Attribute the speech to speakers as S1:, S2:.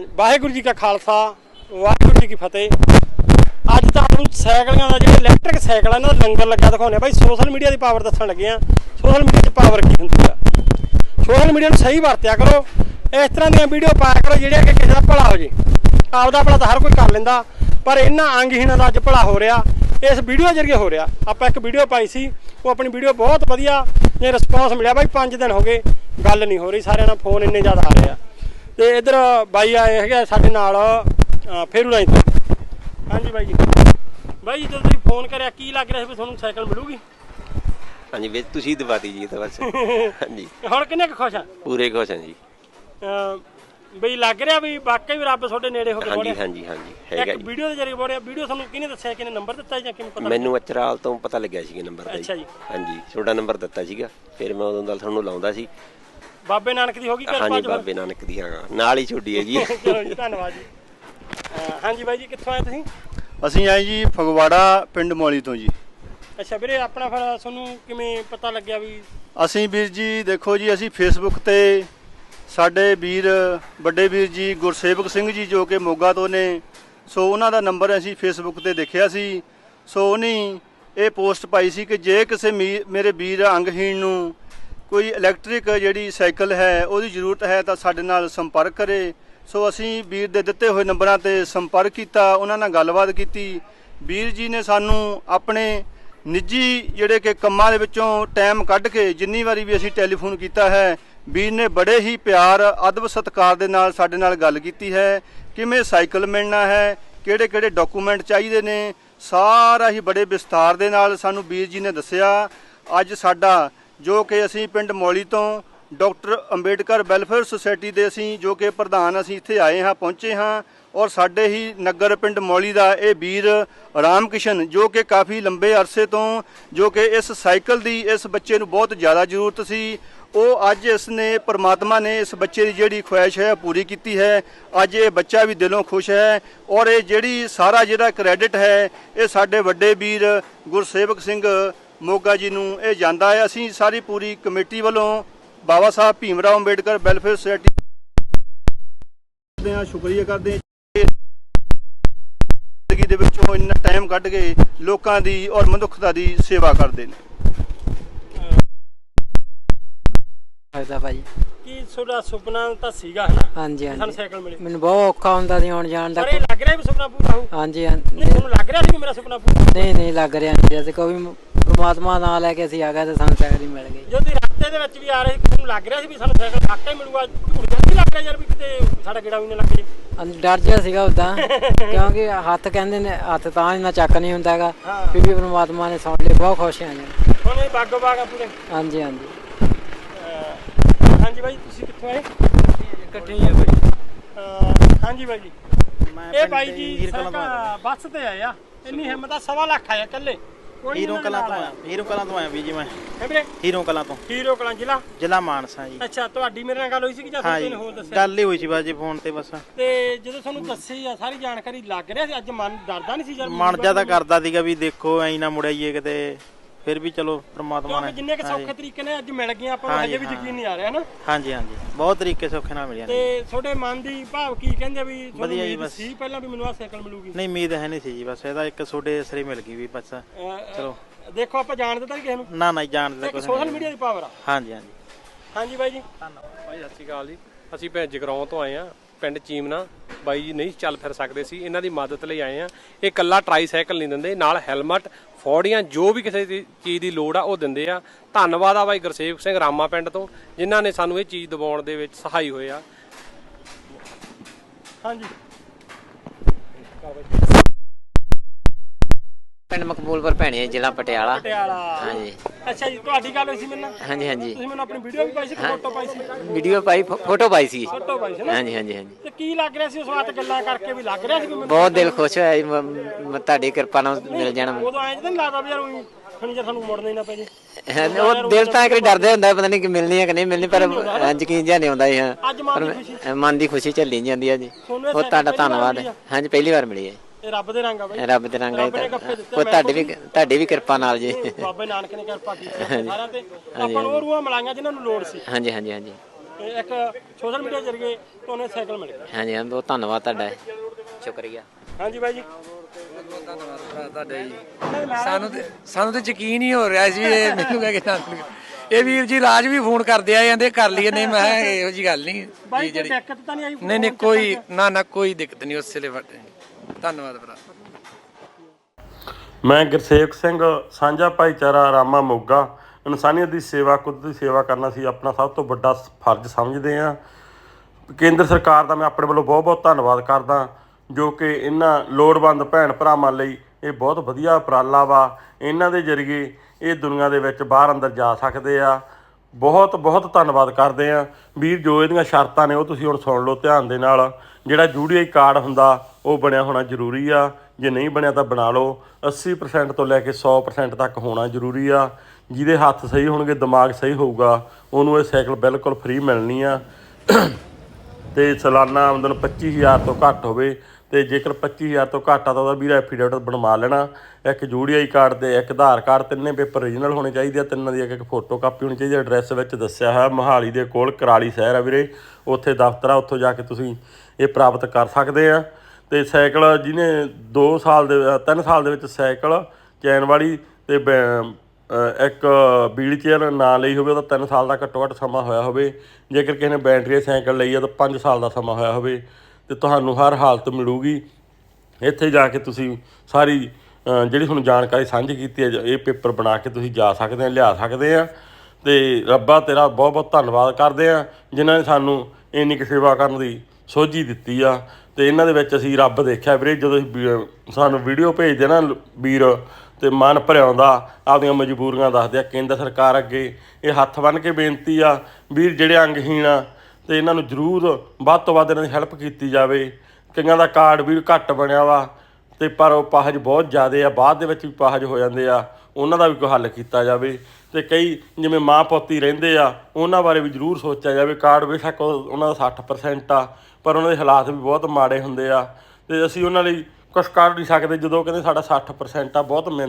S1: ਵਾਹਿਗੁਰੂ ਜੀ ਕਾ ਖਾਲਸਾ, ਵਾਹਿਗੁਰੂ ਜੀ ਕੀ ਫਤਿਹ। ਅੱਜ ਤੁਹਾਨੂੰ ਸਾਈਕਲਾਂ ਦਾ ਜਿਹੜੇ ਇਲੈਕਟ੍ਰਿਕ ਸਾਈਕਲ ਆ, ਇਹਨਾਂ ਦਾ ਲੰਗਰ ਲੱਗਾ ਦਿਖਾਉਂਦੇ ਆ। ਬਾਈ ਸੋਸ਼ਲ ਮੀਡੀਆ ਦੀ ਪਾਵਰ ਦੱਸਣ ਲੱਗੇ ਆ। ਸੋਸ਼ਲ ਮੀਡੀਆ 'ਚ ਪਾਵਰ ਕੀ ਹੁੰਦੀ ਆ? ਸੋਸ਼ਲ ਮੀਡੀਆ ਨੂੰ ਸਹੀ ਵਰਤਿਆ ਕਰੋ। ਇਸ ਤਰ੍ਹਾਂ ਦੀਆਂ ਵੀਡੀਓ ਪਾਇਆ ਕਰੋ ਜਿਹੜੀਆਂ ਕਿ ਕਿਸੇ ਦਾ ਭਲਾ ਹੋ ਜੇ। ਆਪਦਾ ਭਲਾ ਤਾਂ ਹਰ ਕੋਈ ਕਰ ਲੈਂਦਾ, ਪਰ ਇਹਨਾਂ ਅੰਗਹੀਣਾਂ ਦਾ ਅੱਜ ਭਲਾ ਹੋ ਰਿਹਾ। ਇਸ ਵੀਡੀਓ ਜਰੀਏ ਹੋ ਰਿਹਾ। ਆਪਾਂ ਇੱਕ ਵੀਡੀਓ ਪਾਈ ਸੀ, ਉਹ ਆਪਣੀ ਵੀਡੀਓ ਬਹੁਤ ਵਧੀਆ, ਜੇ ਰਿਸਪੌਂਸ ਮਿਲਿਆ, ਬਾਈ 5 ਦਿਨ ਹੋ ਗਏ। ਗੱਲ ਨਹੀਂ ਹੋ ਰਹੀ, ਸਾਰਿਆਂ ਨਾਲ ਫੋਨ ਇੰਨੇ ਜ਼ਿਆਦਾ ਆ ਰਹੇ ਆ। ਤੇ ਇਧਰ ਬਾਈ ਆਏ ਹੈਗੇ ਸਾਡੇ ਨਾਲ ਫੇਰੂ ਰਾਈ ਤੋਂ। ਹਾਂਜੀ ਬਾਈ ਜੀ। ਬਾਈ ਜਦੋਂ ਤੁਸੀਂ ਫੋਨ ਕਰਿਆ ਕੀ ਲੱਗ ਰਿਹਾ ਸੀ ਵੀ ਤੁਹਾਨੂੰ ਸਾਈਕਲ ਮਿਲੂਗੀ?
S2: ਹਾਂਜੀ ਵਿੱਚ ਤੁਸੀਂ ਦਵਾਤੀ ਜੀ ਤਾਂ ਬਸ। ਹਾਂਜੀ।
S1: ਹੁਣ ਕਿੰਨੇ ਕੁ ਖੁਸ਼ ਆ?
S2: ਪੂਰੇ ਖੁਸ਼ ਹਾਂ ਜੀ।
S1: ਬਈ ਲੱਗ ਰਿਹਾ ਵੀ ਵਾਕਈ ਵੀ ਰੱਬ ਤੁਹਾਡੇ ਨੇੜੇ ਹੋ ਕੇ
S2: ਹਾਂਜੀ
S1: ਬੋੜਿਆ
S2: ਹਾਂਜੀ ਹਾਂਜੀ ਹੈਗਾ
S1: ਇੱਕ ਵੀਡੀਓ ਦੇ ਜਰੀਏ ਬੋੜਿਆ ਵੀਡੀਓ ਤੁਹਾਨੂੰ ਕਿਹਨੇ ਦੱਸਿਆ ਕਿਹਨੇ ਨੰਬਰ ਦਿੱਤਾ ਜਾਂ ਕਿਵੇਂ ਪਤਾ
S2: ਮੈਨੂੰ ਅਚਰਾਲ ਤੋਂ ਪਤਾ ਲੱਗਿਆ ਸੀਗਾ ਨੰਬਰ ਦਾ
S1: ਅੱਛਾ ਜੀ।
S2: ਹਾਂਜੀ ਤੁਹਾਡਾ ਨੰਬਰ ਦਿੱਤਾ ਸੀਗਾ। ਫਿਰ ਮੈਂ ਉਦੋਂ ਦਾ ਤੁਹਾਨੂੰ ਲਾਉਂਦਾ ਸੀ।
S1: ਬਾਬੇ ਨਾਨਕ ਦੀ ਹੋ ਗਈ ਕਿਰਪਾ
S2: ਹਾਂਜੀ? ਬਾਬੇ ਨਾਨਕ ਦੀ ਹਾਂ ਨਾਲ ਹੀ ਛੋਡੀ ਹੈ ਜੀ
S1: ਚਲੋ ਜੀ ਧੰਨਵਾਦ ਜੀ। ਹਾਂਜੀ ਬਾਈ ਜੀ ਕਿੱਥੋਂ ਆਏ ਤੁਸੀਂ?
S3: ਅਸੀਂ ਆਏ ਜੀ ਫਗਵਾੜਾ ਪਿੰਡ ਮੌਲੀ ਤੋਂ ਜੀ।
S1: ਅੱਛਾ ਵੀਰੇ ਆਪਣਾ ਫਿਰ ਤੁਹਾਨੂੰ ਕਿਵੇਂ ਪਤਾ ਲੱਗਿਆ ਵੀ
S3: ਅਸੀਂ ਵੀਰ ਜੀ ਦੇਖੋ ਜੀ ਅਸੀਂ ਫੇਸਬੁੱਕ ਤੇ ਸਾਡੇ ਵੀਰ ਵੱਡੇ ਵੀਰ ਜੀ ਗੁਰਸੇਵਕ ਸਿੰਘ ਜੀ ਜੋ ਕਿ ਮੋਗਾ ਤੋਂ ਨੇ ਸੋ ਉਹਨਾਂ ਦਾ ਨੰਬਰ ਅਸੀਂ ਫੇਸਬੁੱਕ ਤੇ ਦੇਖਿਆ ਸੀ। ਸੋ ਉਹਨੇ ਇਹ ਪੋਸਟ ਪਾਈ ਸੀ ਕਿ ਜੇ ਕਿਸੇ ਮੀ- ਮੇਰੇ ਵੀਰ ਅੰਗਹੀਣ ਨੂੰ ਕੋਈ ਇਲੈਕਟ੍ਰਿਕ ਜਿਹੜੀ ਸਾਈਕਲ ਹੈ, ਉਹਦੀ ਜ਼ਰੂਰਤ ਹੈ ਤਾਂ ਸਾਡੇ ਨਾਲ ਸੰਪਰਕ ਕਰੇ। ਸੋ ਅਸੀਂ ਵੀਰ ਦੇ ਦਿੱਤੇ ਹੋਏ ਨੰਬਰਾਂ ਤੇ ਸੰਪਰਕ ਕੀਤਾ, ਉਹਨਾਂ ਨਾਲ ਗੱਲਬਾਤ ਕੀਤੀ। ਵੀਰ ਜੀ ਨੇ ਸਾਨੂੰ ਆਪਣੇ ਨਿੱਜੀ ਜਿਹੜੇ ਕਿ ਕੰਮਾਂ ਦੇ ਵਿੱਚੋਂ ਟਾਈਮ ਕੱਢ ਕੇ ਜਿੰਨੀ ਵਾਰੀ ਵੀ ਅਸੀਂ ਟੈਲੀਫੋਨ ਕੀਤਾ ਹੈ, ਵੀਰ ਨੇ ਬੜੇ ਹੀ ਪਿਆਰ, ਅਦਬ ਸਤਿਕਾਰ ਦੇ ਨਾਲ ਸਾਡੇ ਨਾਲ ਗੱਲ ਕੀਤੀ ਹੈ। ਕਿਵੇਂ ਸਾਈਕਲ ਮਿਲਣਾ ਹੈ, ਕਿਹੜੇ ਕਿਹੜੇ ਡਾਕੂਮੈਂਟ ਚਾਹੀਦੇ ਨੇ, ਸਾਰਾ ਹੀ ਬੜੇ ਵਿਸਥਾਰ ਦੇ ਨਾਲ ਸਾਨੂੰ ਵੀਰ ਜੀ ਨੇ ਦੱਸਿਆ। ਅੱਜ ਸਾਡਾ ਜੋ ਕਿ ਅਸੀਂ ਪਿੰਡ ਮੌਲੀ ਤੋਂ ਡਾਕਟਰ ਅੰਬੇਡਕਰ ਵੈਲਫੇਅਰ ਸੁਸਾਇਟੀ ਦੇ ਅਸੀਂ ਜੋ ਕਿ ਪ੍ਰਧਾਨ ਅਸੀਂ ਇੱਥੇ ਆਏ ਹਾਂ, ਪਹੁੰਚੇ ਹਾਂ ਔਰ ਸਾਡੇ ਹੀ ਨਗਰ ਪਿੰਡ ਮੌਲੀ ਦਾ ਇਹ ਵੀਰ ਰਾਮ ਜੋ ਕਿ ਕਾਫੀ ਲੰਬੇ ਅਰਸੇ ਤੋਂ ਜੋ ਕਿ ਇਸ ਸਾਈਕਲ ਦੀ ਇਸ ਬੱਚੇ ਨੂੰ ਬਹੁਤ ਜ਼ਿਆਦਾ ਜ਼ਰੂਰਤ ਸੀ, ਉਹ ਅੱਜ ਇਸ ਨੇ ਪਰਮਾਤਮਾ ਨੇ ਇਸ ਬੱਚੇ ਦੀ ਜਿਹੜੀ ਖੁਆਇਸ਼ ਹੈ ਪੂਰੀ ਕੀਤੀ ਹੈ। ਅੱਜ ਇਹ ਬੱਚਾ ਵੀ ਦਿਲੋਂ ਖੁਸ਼ ਹੈ ਔਰ ਇਹ ਜਿਹੜੀ ਸਾਰਾ ਜਿਹੜਾ ਕ੍ਰੈਡਿਟ ਹੈ, ਇਹ ਸਾਡੇ ਵੱਡੇ ਵੀਰ ਗੁਰਸੇਵਕ ਸਿੰਘ ਮੋਗਾ ਜੀ ਨੂੰ ਇਹ ਜਾਂਦਾ ਹੈ। ਅਸੀਂ ਸਾਰੀ ਪੂਰੀ ਕਮੇਟੀ ਵੱਲੋਂ ਬਾਬਾ ਸਾਹਿਬ ਭੀਮ ਰਾਓ ਅੰਬੇਡਕਰ ਵੈਲਫੇਅਰ ਸੁਸਾਇਟੀ ਹਾਂ ਸ਼ੁਕਰੀਆ ਕਰਦੇ ਹਾਂ। ਜ਼ਿੰਦਗੀ ਦੇ ਵਿੱਚੋਂ ਇੰਨਾ ਟਾਈਮ ਕੱਢ ਕੇ ਲੋਕਾਂ ਦੀ ਔਰ ਮਨੁੱਖਤਾ ਦੀ ਸੇਵਾ ਕਰਦੇ ਨੇ।
S4: ਫਾਇਦਾ ਭਾਜੀ।
S1: ਕੀ ਤੁਹਾਡਾ ਸੁਪਨਾ ਤਾਂ ਸੀਗਾ ਹੈ ਨਾ
S4: ਹਾਂਜੀ।
S1: ਸਾਨੂੰ
S4: ਹਾਂਜੀ
S1: ਸਾਈਕਲ ਮਿਲੇ।
S4: ਮੈਨੂੰ ਬਹੁਤ ਔਖਾ ਹੁੰਦਾ ਸੀ ਆਉਣ ਜਾਣ ਦਾ।
S1: ਪਰ ਇਹ ਲੱਗ ਰਿਹਾ ਵੀ ਸੁਪਨਾ ਪੂਰਾ ਹੋਊ?
S4: ਹਾਂਜੀ ਹਾਂ-
S1: ਨਹੀਂ ਤੁਹਾਨੂੰ ਲੱਗ ਰਿਹਾ ਸੀ ਵੀ ਮੇਰਾ ਸੁਪਨਾ ਪੂਰਾ
S4: ਨਹੀਂ ਨਹੀਂ ਲੱਗ ਰਿਹਾ ਨਹੀਂ। ਜਦ ਕੋਈ ਪ੍ਰਮਾਤਮਾ ਨਾਲ ਲੈ ਕੇ ਅਸੀਂ ਆ ਗਏ ਤੇ ਸਾਨੂੰ ਸਾਈਕਲ ਹੀ ਮਿਲ ਗਈ।
S1: ਜਦੋਂ ਤੁਸੀਂ ਰਸਤੇ ਦੇ ਵਿੱਚ ਵੀ ਆ ਰਹੇ ਸੀ ਤੁਹਾਨੂੰ ਲੱਗ ਰਿਹਾ ਸੀ ਵੀ ਸਾਨੂੰ ਸਾਈਕਲ ਵਾਕਈ ਮਿਲੂਗਾ? ਝੂਠ ਜਾਂਦੀ ਲੱਗ ਰਿਹਾ ਯਾਰ ਵੀ ਕਿਤੇ ਸਾਡਾ ਗੇੜਾ ਵੀ ਨਾ ਲੱਗ ਜੇ
S4: ਅੰਦਰ ਡਰ ਜਿਹਾ ਸੀਗਾ ਉਦਾਂ ਕਿਉਂਕਿ ਹੱਥ ਕਹਿੰਦੇ ਨੇ ਹੱਥ ਤਾਂ ਇੰਨਾ ਚੱਕ ਨਹੀਂ ਹੁੰਦਾ ਹੈਗਾ। ਫਿਰ ਵੀ ਪ੍ਰਮਾਤਮਾ ਨੇ ਸੁਣ ਲਿਆ ਬਹੁਤ ਖੁਸ਼ ਹਾਂ ਜੀ
S1: ਹੁਣ ਇਹ ਬਾਗੋ ਬਾਗ ਆ ਪੂਰੇ?
S4: ਹਾਂਜੀ ਹਾਂਜੀ।
S1: ਅਹ ਹਾਂਜੀ ਬਾਈ ਤੁਸੀਂ ਕਿੱਥੋਂ ਆਏ?
S4: ਇਕੱਠੇ ਹੀ ਆ ਭਾਈ
S1: ਅਹ ਹਾਂਜੀ ਬਾਈ ਜੀ। ਇਹ ਬਾਈ ਜੀ ਸਾਡਾ ਬੱਸ ਤੇ ਆਏ ਆ। ਇੰਨੀ ਹਿੰਮਤ ਆ ਸਵਾ ਲੱਖ ਆਇਆ ਇਕੱਲੇ।
S5: ਹੀਰੋ ਕਲਾਂ ਤੋਂ
S1: ਆਇਆ।
S5: ਹੀਰੋ ਕਲਾਂ ਤੋਂ ਆਇਆ ਵੀ ਜੀ ਮੈਂ।
S1: ਹੈ ਵੀਰੇ?
S5: ਹੀਰੋ ਕਲਾਂ ਤੋਂ।
S1: ਹੀਰੋ ਕਲਾਂ ਜ਼ਿਲ੍ਹਾ?
S5: ਜ਼ਿਲ੍ਹਾ ਮਾਨਸਾ ਜੀ।
S1: ਅੱਛਾ ਤੁਹਾਡੀ ਮੇਰੇ ਨਾਲ ਗੱਲ ਹੋਈ ਸੀ ਕਿ ਜਾਂ ਤੁਸੀਂ ਹੋਰ ਦੱਸਿਆ?
S5: ਗੱਲ ਹੀ ਹੋਈ ਸੀ ਬਾਜੀ ਫੋਨ ਤੇ ਬਸ।
S1: ਤੇ ਜਦੋਂ ਤੁਹਾਨੂੰ ਦੱਸੀ ਆ ਸਾਰੀ ਜਾਣਕਾਰੀ ਲੱਗ ਰਿਹਾ ਸੀ ਅੱਜ ਮਨ ਡਰਦਾ ਨਹੀਂ ਸੀ ਯਾਰ
S5: ਮਨ ਜ਼ਿਆਦਾ ਕਰਦਾ ਸੀਗਾ ਵੀ ਦੇਖੋ ਐਂ ਨਾ ਮੁੜਾਈਏ ਕਿਤੇ। ਫਿਰ ਵੀ ਚਲੋ ਪ੍ਰਮਾਤਮਾ ਨੇ
S1: ਜਿੰਨੇ ਕਿ। ਸੌਖੇ ਤਰੀਕੇ ਨੇ ਅੱਜ ਮਿਲ ਗਈਆਂ ਆਪਾਂ ਨੂੰ
S5: ਹਾਂਜੀ,
S1: ਵੀ। ਯਕੀਨ ਨਹੀਂ ਆ ਰਿਹਾ ਨਾ।
S5: ਹਾਂਜੀ ਹਾਂਜੀ। ਬਹੁਤ ਤਰੀਕੇ ਸੌਖੇ ਨਾਲ ਮਿਲਿਆ
S1: ਤੇ ਤੁਹਾਡੇ ਮਨ ਦੀ ਭਾਵ ਕੀ ਕਹਿੰਦੇ ਵੀ ਤੁਹਾਨੂੰ
S5: ਵਧੀਆ ਜੀ ਬਸ।
S1: ਸੀ ਪਹਿਲਾਂ ਵੀ ਮੈਨੂੰ ਆ ਸਾਈਕਲ ਮਿਲੂਗੀ?
S5: ਨਹੀਂ ਉਮੀਦ ਹੈ ਨਹੀਂ ਸੀ ਜੀ ਬਸ ਇਹਦਾ ਇੱਕ ਛੋਡੇ ਅਸਰੇ ਮਿਲ ਗਈ ਵੀ ਬਸ। ਚਲੋ।
S1: ਦੇਖੋ ਆਪਾਂ ਜਾਣਦੇ ਤਾਂ ਕਿਸੇ ਨੂੰ?
S5: ਨਾ ਨਾ ਜਾਣਦਾ ਕੁਝ
S1: ਸੋਸ਼ਲ ਮੀਡੀਆ ਦੀ ਪਾਵਰ ਆ।
S5: ਹਾਂਜੀ ਹਾਂਜੀ।
S1: ਹਾਂਜੀ ਬਾਈ ਜੀ।
S6: ਭਾਈ ਸਤਿ ਸ਼੍ਰੀ ਅਕਾਲ ਜੀ। ਅਸੀਂ ਭੈਣ ਜਗਰਾਉਂ ਤੋਂ ਆਏ ਆ ਪਿੰਡ ਚੀਮਨਾ ਬਾਈ ਜੀ ਨਹੀਂ ਚੱਲ ਫਿਰ ਸਕਦੇ ਸੀ, ਇਹਨਾਂ ਦੀ ਮਦਦ ਲਈ ਆਏ ਆ। ਇਹ ਕੱਲਾ ਟਰਾਈਸਾਈਕਲ ਨਹੀਂ ਦਿੰਦੇ, ਨਾਲ ਹੈਲਮਟ ਫੌੜੀਆਂ, ਜੋ ਵੀ ਕਿਸੇ ਦੀ ਚੀਜ਼ ਦੀ ਲੋੜ ਆ, ਉਹ ਦਿੰਦੇ ਆ। ਧੰਨਵਾਦ ਆ ਬਾਈ ਗੁਰਸੇਵ ਸਿੰਘ ਰਾਮਾ ਪਿੰਡ ਤੋਂ, ਜਿਨ੍ਹਾਂ ਨੇ ਸਾਨੂੰ ਇਹ ਚੀਜ਼ ਦਿਵਾਉਣ ਦੇ ਵਿੱਚ ਸਹਾਈ ਹੋਏ ਆ।
S1: ਹਾਂਜੀ।
S7: ਪਿੰਡ ਮਕਬੂਲਪੁਰ ਭੈਣੇ ਜ਼ਿਲ੍ਹਾ ਪਟਿਆਲਾ।
S1: ਪਟਿਆਲਾ।
S7: ਹਾਂਜੀ।
S1: ਅੱਛਾ ਜੀ ਤੁਹਾਡੀ ਗੱਲ ਹੋਈ ਸੀ ਮੇਰੇ ਨਾਲ?
S7: ਹਾਂਜੀ ਹਾਂਜੀ।
S1: ਤੁਸੀਂ ਮੈਨੂੰ ਆਪਣੀ ਵੀਡੀਓ ਵੀ ਪਾਈ ਸੀ ਫੋਟੋ ਪਾਈ ਸੀ?
S7: ਵੀਡੀਓ ਪਾਈ ਫੋਟੋ ਪਾਈ ਸੀ।
S1: ਫੋਟੋ ਪਾਈ ਸੀ ਨਾ?
S7: ਹਾਂਜੀ ਹਾਂਜੀ ਹਾਂਜੀ।
S1: ਤੇ ਕੀ ਲੱਗ ਰਿਹਾ ਸੀ ਉਸ ਵਕਤ ਗੱਲਾਂ ਕਰਕੇ ਵੀ ਲੱਗ ਰਿਹਾ ਸੀ ਮੈਨੂੰ
S7: ਬਹੁਤ ਦਿਲ ਖੁਸ਼ ਹੋਇਆ ਜੀ ਮ- ਤੁਹਾਡੀ ਕਿਰਪਾ ਨਾਲ ਮਿਲ ਜਾਣਾ।
S1: ਉਦੋਂ ਐਂ ਤਾਂ ਲੱਗਦਾ ਵੀ ਯਾਰ ਉਹੀ ਹੁਣ ਜੇ ਸਾਨੂੰ ਮੁੜਨਾ ਹੀ ਨਾ ਪੈ ਜੇ।
S7: ਉਹ ਦਿਲ ਤਾਂ ਕਿ ਡਰਦੇ ਹੁੰਦਾ ਪਤਾ ਨਹੀਂ ਕਿ ਮਿਲਣੀ ਹੈ ਕਿ ਨਹੀਂ ਮਿਲਣੀ ਪਰ ਯਕੀਨ ਜਿਹਾ ਨਹੀਂ ਆਉਂਦਾ ਹਾਂ।
S1: ਅੱਜ ਮਨ ਦੀ ਖੁਸ਼ੀ
S7: ਮਨ ਝੱਲੀ ਜਾਂਦੀ ਆ ਜੀ।
S1: ਤੁਹਾਨੂੰ ਇਹ
S7: ਉਹ ਤੁਹਾਡਾ
S1: ਵਾਰ
S7: ਧੰਨਵਾਦ? ਹਾਂਜੀ ਪਹਿਲੀ ਵਾਰ ਮਿਲੀ ਹੈ
S1: ਇਹ ਰੱਬ ਦੇ ਰੰਗ ਆ ਬਾਈ।
S7: ਰੱਬ ਦੇ ਰੰਗ ਉਹ
S1: ਮੈਂ
S7: ਤੁਹਾਡੀ ਵੀ ਤੁਹਾਡੀ ਵੀ ਕਿਰਪਾ ਨਾਲ ਜੀ।
S1: ਬਾਬੇ ਨਾਨਕ ਨੇ ਕਿਰਪਾ ਕੀਤੀ ਆਪਣੇ ਸਾਰਿਆਂ ਤੇ ਆਪਾਂ ਨੂੰ ਉਹ ਰੂਹਾਂ ਮਲਾਈਆਂ ਜਿਨ੍ਹਾਂ ਨੂੰ ਲੋੜ ਸੀ।
S7: ਹਾਂਜੀ ਹਾਂਜੀ ਹਾਂਜੀ।
S1: ਤੇ ਇੱਕ ਸੋਸ਼ਲ ਮੀਡੀਆ ਜ਼ਰੀਏ ਤੁਹਾਨੂੰ ਇਹ ਸਾਈਕਲ ਮਿਲ ਗਿਆ।
S7: ਹਾਂਜੀ ਹਾਂ ਬਹੁਤ ਧੰਨਵਾਦ ਤੁਹਾਡਾ। ਸ਼ੁਕਰੀਆ।
S1: ਹਾਂਜੀ ਬਾਈ ਜੀ।
S8: ਤੁਹਾਡਾ ਜੀ। ਸਾਨੂੰ ਤੇ ਸਾਨੂੰ ਤੇ ਯਕੀਨ ਹੀ ਹੋ ਰਿਹਾ ਸੀ ਇਹ ਮੈਨੂੰ ਕਹਿ ਕੇ ਨਾਲ ਇਹ ਵੀਰ ਜੀ ਰਾਜ ਵੀ ਫੋਨ ਕਰਦੇ ਆ ਜਾਂਦੇ ਕਰ ਲਈਏ ਨਹੀਂ ਮੈਂ ਕਿਹਾ ਇਹੋ ਜੀ ਗੱਲ ਨਹੀਂ
S1: ਬਾਈ
S8: ਜੀ
S1: ਕੋਈ
S8: ਜਿਹੜੀ
S1: ਦਿੱਕਤ ਤਾਂ ਨਹੀਂ ਆਈ
S8: ਨਹੀਂ ਨਹੀਂ ਕੋਈ ਨਾ ਨਾ ਕੋਈ ਦਿੱਕਤ ਨਹੀਂ ਉਸੇ ਲਈ ਫਟ ਧੰਨਵਾਦ ਭਰਾ।
S9: ਮੈਂ ਗੁਰਸੇਵਕ ਸਿੰਘ ਸਾਂਝਾ ਭਾਈਚਾਰਾ ਰਾਮਾ ਮੋਗਾ। ਇਨਸਾਨੀਅਤ ਦੀ ਸੇਵਾ ਕੁਦਰਤ ਦੀ ਸੇਵਾ ਕਰਨਾ ਸੀ ਆਪਣਾ ਸਭ ਤੋਂ ਵੱਡਾ ਫਰਜ਼ ਸਮਝਦੇ ਹਾਂ। ਕੇਂਦਰ ਸਰਕਾਰ ਦਾ ਮੈਂ ਆਪਣੇ ਵੱਲੋਂ ਬਹੁਤ ਬਹੁਤ ਧੰਨਵਾਦ ਕਰਦਾ ਜੋ ਕਿ ਇਹਨਾਂ ਲੋੜਵੰਦ ਭੈਣ ਭਰਾਵਾਂ ਲਈ ਇਹ ਬਹੁਤ ਵਧੀਆ ਉਪਰਾਲਾ ਵਾ। ਇਹਨਾਂ ਦੇ ਜ਼ਰੀਏ ਇਹ ਦੁਨੀਆ ਦੇ ਵਿੱਚ ਬਾਹਰ ਅੰਦਰ ਜਾ ਸਕਦੇ ਆ। ਬਹੁਤ ਬਹੁਤ ਧੰਨਵਾਦ ਕਰਦੇ ਆ। ਵੀਰ, ਜੋ ਇਹਦੀਆਂ ਸ਼ਰਤਾਂ ਨੇ ਉਹ ਤੁਸੀਂ ਹੁਣ ਸੁਣ ਲਓ ਧਿਆਨ ਦੇ ਨਾਲ। ਜਿਹੜਾ ਯੂਡੀਆਈ ਕਾਰਡ ਹੁੰਦਾ, ਉਹ ਬਣਿਆ ਹੋਣਾ ਜ਼ਰੂਰੀ ਆ। ਜੇ ਨਹੀਂ ਬਣਿਆ ਤਾਂ ਬਣਾ ਲਓ। 80% ਤੋਂ ਲੈ ਕੇ 100% ਤੱਕ ਹੋਣਾ ਜ਼ਰੂਰੀ ਆ। ਜਿਹਦੇ ਹੱਥ ਸਹੀ ਹੋਣਗੇ, ਦਿਮਾਗ ਸਹੀ ਹੋਊਗਾ, ਉਹਨੂੰ ਇਹ ਸਾਈਕਲ ਬਿਲਕੁਲ ਫ੍ਰੀ ਮਿਲਣੀ ਆ। ਤੇ ਸਾਲਾਨਾ ਆਮਦਨ 25000 ਤੋਂ ਘੱਟ ਹੋਵੇ। ਤੇ ਜੇਕਰ 25000 ਤੋਂ ਘੱਟ ਆ ਤਾਂ ਉਹਦਾ ਵੀਰ ਐਫੀਡੇਵਿਟ ਬਣਵਾ ਲੈਣਾ। ਇੱਕ ਯੂਡੀਆਈ ਕਾਰਡ ਤੇ ਇੱਕ ਆਧਾਰ ਕਾਰਡ, ਤਿੰਨੇ ਪੇਪਰ ਓਰੀਜਨਲ ਹੋਣੇ ਚਾਹੀਦੇ ਆ, ਤਿੰਨਾਂ ਦੀ ਇੱਕ ਇੱਕ ਫੋਟੋ ਕਾਪੀ ਹੋਣੀ ਚਾਹੀਦੀ ਹੈ ਐਡਰੈਸ ਵਿੱਚ ਦੱਸਿਆ ਹੋਇਆ, ਮੋਹਾਲੀ ਦੇ ਕੋਲ ਕਰਾਲੀ ਸ਼ਹਿਰ ਆ ਵੀਰੇ। ਉੱਥੇ ਦਫ਼ਤਰ ਆ, ਉੱਥੋਂ ਜਾ ਕੇ ਤੁਸੀਂ ਇਹ ਪ੍ਰਾਪਤ ਕਰ ਸਕਦੇ ਆ। ਤੇ ਸਾਈਕਲ ਜਿਹਨੇ 2 ਸਾਲ ਦੇ 3 ਸਾਲ ਦੇ ਵਿੱਚ ਸਾਈਕਲ, ਚੈਨ ਵਾਲੀ ਤੇ ਬੈ- ਇੱਕ ਵੀਲ ਚੇਅਰ ਨਾ ਲਈ ਹੋਵੇ, ਉਹਦਾ 3 ਸਾਲ ਦਾ ਘੱਟੋ ਘੱਟ ਸਮਾਂ ਹੋਇਆ ਹੋਵੇ। ਜੇਕਰ ਕਿਸੇ ਨੇ ਬੈਟਰੀ ਸਾਈਕਲ ਲਈ ਆ ਤਾਂ 5 ਸਾਲ ਦਾ ਸਮਾਂ ਹੋਇਆ ਹੋਵੇ। ਤੇ ਤੁਹਾਨੂੰ ਹਰ ਹਾਲਤ ਮਿਲੂਗੀ। ਇੱਥੇ ਜਾ ਕੇ ਤੁਸੀਂ ਸਾਰੀ ਜਿਹੜੀ ਤੁਹਾਨੂੰ ਜਾਣਕਾਰੀ ਸਾਂਝੀ ਕੀਤੀ ਹੈ ਇਹ ਪੇਪਰ ਬਣਾ ਕੇ ਤੁਸੀਂ ਜਾ ਸਕਦੇ ਆ ਲਿਆ ਸਕਦੇ ਆ ਤੇ ਰੱਬਾ ਤੇਰਾ ਬਹੁਤ ਬਹੁਤ ਧੰਨਵਾਦ ਕਰਦੇ ਆ ਜਿਨ੍ਹਾਂ ਨੇ ਸਾਨੂੰ ਇੰਨੀ ਕੁ ਸੇਵਾ ਕਰਨ ਦੀ ਸੋਝੀ ਦਿੱਤੀ ਆ। ਤੇ ਇਹਨਾਂ ਦੇ ਵਿੱਚ ਅਸੀਂ ਰੱਬ ਦੇਖਿਆ ਵੀਰੇ, ਜਦੋਂ ਅਸੀਂ ਵੀ- ਸਾਨੂੰ ਵੀਡੀਓ ਭੇਜਦੇ ਨਾ ਵੀਰ, ਤੇ ਮਨ ਭਰਿਆਉਂਦਾ ਆਪਦੀਆਂ ਮਜਬੂਰੀਆਂ ਦੱਸਦੇ ਆ, ਕੇਂਦਰ ਸਰਕਾਰ ਅੱਗੇ ਇਹ ਹੱਥ ਬੰਨ੍ਹ ਕੇ ਬੇਨਤੀ ਆ, ਵੀਰ ਜਿਹੜੇ ਅੰਗਹੀਣ ਆ ਤੇ ਇਹਨਾਂ ਨੂੰ ਜ਼ਰੂਰ ਵੱਧ ਤੋਂ ਵੱਧ ਇਹਨਾਂ ਦੀ ਹੈਲਪ ਕੀਤੀ ਜਾਵੇ। ਕਈਆਂ ਦਾ ਕਾਰਡ ਵੀ ਘੱਟ ਬਣਿਆ ਵਾ ਤੇ ਪਰ ਉਹ ਪਾਹਜ ਬਹੁਤ ਜ਼ਿਆਦੇ ਆ, ਬਾਅਦ ਦੇ ਵਿੱਚ ਵੀ ਪਾਹਜ ਹੋ ਜਾਂਦੇ ਆ, ਉਹਨਾਂ ਦਾ ਵੀ ਕੋਈ ਹੱਲ ਕੀਤਾ ਜਾਵੇ। ਤੇ ਕਈ ਜਿਵੇਂ ਮਾਂ ਪੋਤੀ ਰਹਿੰਦੇ ਆ, ਉਹਨਾਂ ਬਾਰੇ ਵੀ ਜ਼ਰੂਰ ਸੋਚਿਆ ਜਾਵੇ। ਕਾਰਡ ਬੇਸ਼ੱਕ ਉਹਨਾਂ ਦਾ 60% ਆ, ਪਰ ਉਹਨਾਂ ਦੇ ਹਾਲਾਤ ਵੀ ਬਹੁਤ ਮਾੜੇ ਹੁੰਦੇ ਆ। ਤੇ ਅਸੀਂ ਉਹਨਾਂ ਲਈ ਕੁਛ ਕਰ ਨਹੀਂ ਸਕਦੇ, ਜਦੋਂ ਕਹਿੰਦੇ ਸਾਡਾ 60% ਆ, ਬਹੁਤ ਮਿਹਨਤ